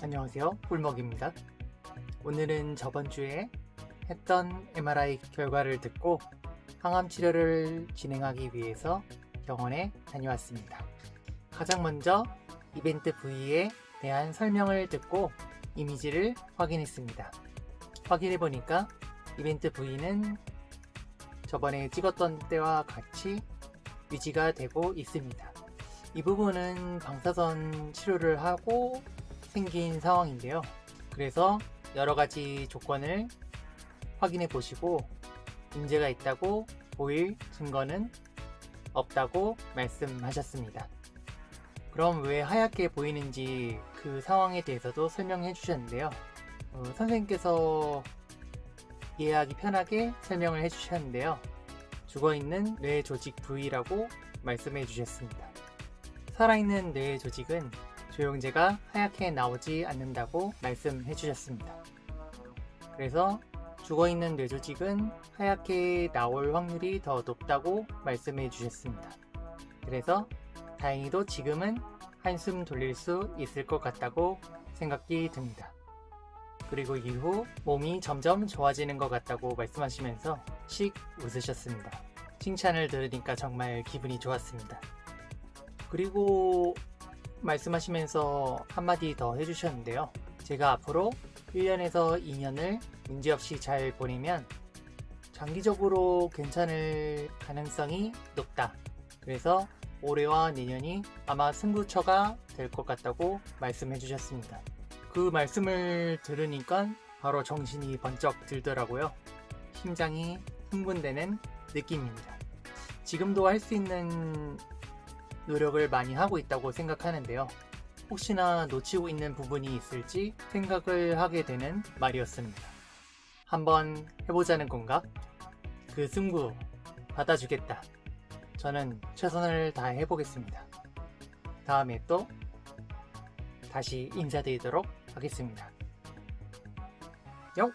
안녕하세요. 꿀먹입니다. 오늘은 저번 주에 했던 MRI 결과를 듣고 항암 치료를 진행하기 위해서 병원에 다녀왔습니다. 가장 먼저 이벤트 부위에 대한 설명을 듣고 이미지를 확인했습니다. 확인해 보니까 이벤트 부위는 저번에 찍었던 때와 같이 유지가 되고 있습니다. 이 부분은 방사선 치료를 하고 생긴 상황인데요. 그래서 여러 가지 조건을 확인해 보시고 문제가 있다고 보일 증거는 없다고 말씀하셨습니다. 그럼 왜 하얗게 보이는지 그 상황에 대해서도 설명해 주셨는데요. 어, 선생님께서 이해하기 편하게 설명을 해 주셨는데요. 죽어 있는 뇌 조직 부위라고 말씀해 주셨습니다. 살아있는 뇌 조직은 조영제가 하얗게 나오지 않는다고 말씀해 주셨습니다. 그래서 죽어 있는 뇌 조직은 하얗게 나올 확률이 더 높다고 말씀해 주셨습니다. 그래서 다행히도 지금은 한숨 돌릴 수 있을 것 같다고 생각이 듭니다. 그리고 이후 몸이 점점 좋아지는 것 같다고 말씀하시면서 씩 웃으셨습니다. 칭찬을 들으니까 정말 기분이 좋았습니다. 그리고 말씀하시면서 한마디 더 해주셨는데요. 제가 앞으로 1년에서 2년을 문제없이 잘 보내면 장기적으로 괜찮을 가능성이 높다. 그래서 올해와 내년이 아마 승부처가 될 것 같다고 말씀해 주셨습니다. 그 말씀을 들으니까 바로 정신이 번쩍 들더라고요. 심장이 흥분되는 느낌입니다. 지금도 할 수 있는 노력을 많이 하고 있다고 생각하는데요. 혹시나 놓치고 있는 부분이 있을지 생각을 하게 되는 말이었습니다. 한번 해보자는 건가? 그 승부 받아주겠다. 저는 최선을 다해 보겠습니다. 다음에 또 다시 인사드리도록 하겠습니다. 영!